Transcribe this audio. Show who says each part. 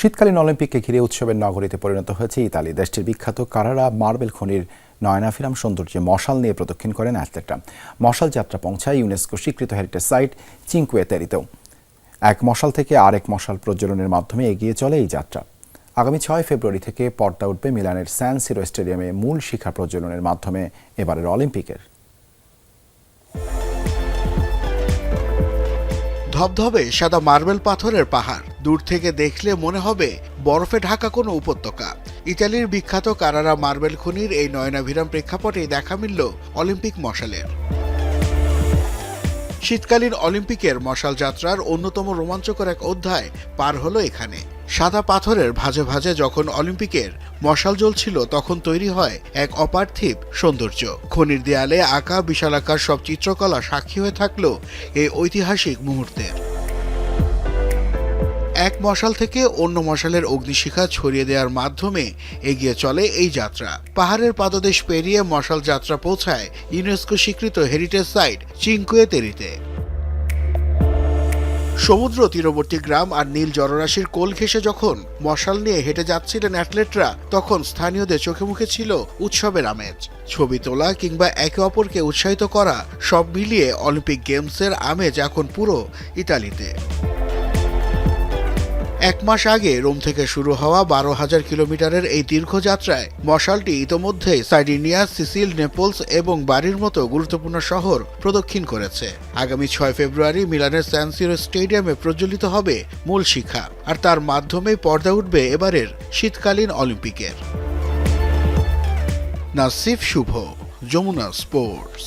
Speaker 1: শীতকালীন অলিম্পিককে ঘিরে উৎসবের নগরীতে পরিণত হয়েছে ইতালি। দেশটির বিখ্যাত কারারা মার্বেল খনির নয়নাফিরাম সৌন্দর্যে মশাল নিয়ে প্রদক্ষিণ করেন অ্যাথলেটরা। মশাল যাত্রা পৌঁছায় ইউনেস্কো স্বীকৃত হেরিটেজ সাইট চিঙ্কুয়ে তেরিতেও এক মশাল থেকে আরেক মশাল প্রজ্বলনের মাধ্যমে এগিয়ে চলে এই যাত্রা। আগামী ছয় ফেব্রুয়ারি থেকে পর্দা উঠবে মিলানের স্যান সিরো স্টেডিয়ামে মূল শিখা প্রজ্বলনের মাধ্যমে এবারের অলিম্পিকের।
Speaker 2: ধবধবে সাদা মার্বেল পাথরের পাহাড়। দূর থেকে দেখলে মনে হবে বরফে ঢাকা কোনো উপত্যকা। ইতালির বিখ্যাত কারারা মার্বেল খনির এই নয়নাভিরাম প্রেক্ষাপটে দেখা মিলল অলিম্পিক মশালের। শীতকালীন অলিম্পিকের মশাল যাত্রার অন্যতম রোমাঞ্চকর এক অধ্যায় পার হলো এখানে। সাদা পাথরের ভাজে ভাজে যখন অলিম্পিকের মশাল জ্বলছিল, তখন তৈরি হয় এক অপার্থিব সৌন্দর্য। খনির দেয়ালে আঁকা বিশালাকার সব চিত্রকলা সাক্ষী হয়ে থাকল এই ঐতিহাসিক মুহূর্তের এক মশাল থেকে অন্য মশালের অগ্নিশিখা ছড়িয়ে দেওয়ার মাধ্যমে এগিয়ে চলে এই যাত্রা। পাহাড়ের পাদদেশ পেরিয়ে মশাল যাত্রা পৌঁছায় ইউনেস্কো স্বীকৃত হেরিটেজ সাইট চিঙ্কুয়ে তেরিতে সমুদ্র তীরবর্তী গ্রাম আর নীল জলরাশির কোল ঘেঁষে যখন মশাল নিয়ে হেঁটে যাচ্ছিলেন অ্যাথলেটরা, তখন স্থানীয়দের চোখে মুখে ছিল উৎসবের আমেজ। ছবি তোলা কিংবা একে অপরকে উৎসাহিত করা সব মিলিয়ে অলিম্পিক গেমসের আমেজ এখন পুরো ইতালিতে। এক মাস আগে রোম থেকে শুরু হওয়া বারো হাজার কিলোমিটারের এই দীর্ঘযাত্রায় মশালটি ইতোমধ্যেই সাইডিনিয়া, সিসিল, নেপলস এবং বাড়ির মতো গুরুত্বপূর্ণ শহর প্রদক্ষিণ করেছে। আগামী ছয় ফেব্রুয়ারি মিলানের স্যানসিরো স্টেডিয়ামে প্রজ্বলিত হবে মূল শিখা, আর তার মাধ্যমে পর্দা উঠবে এবারের শীতকালীন অলিম্পিকের। নাসিফ শুভ, যমুনা স্পোর্টস।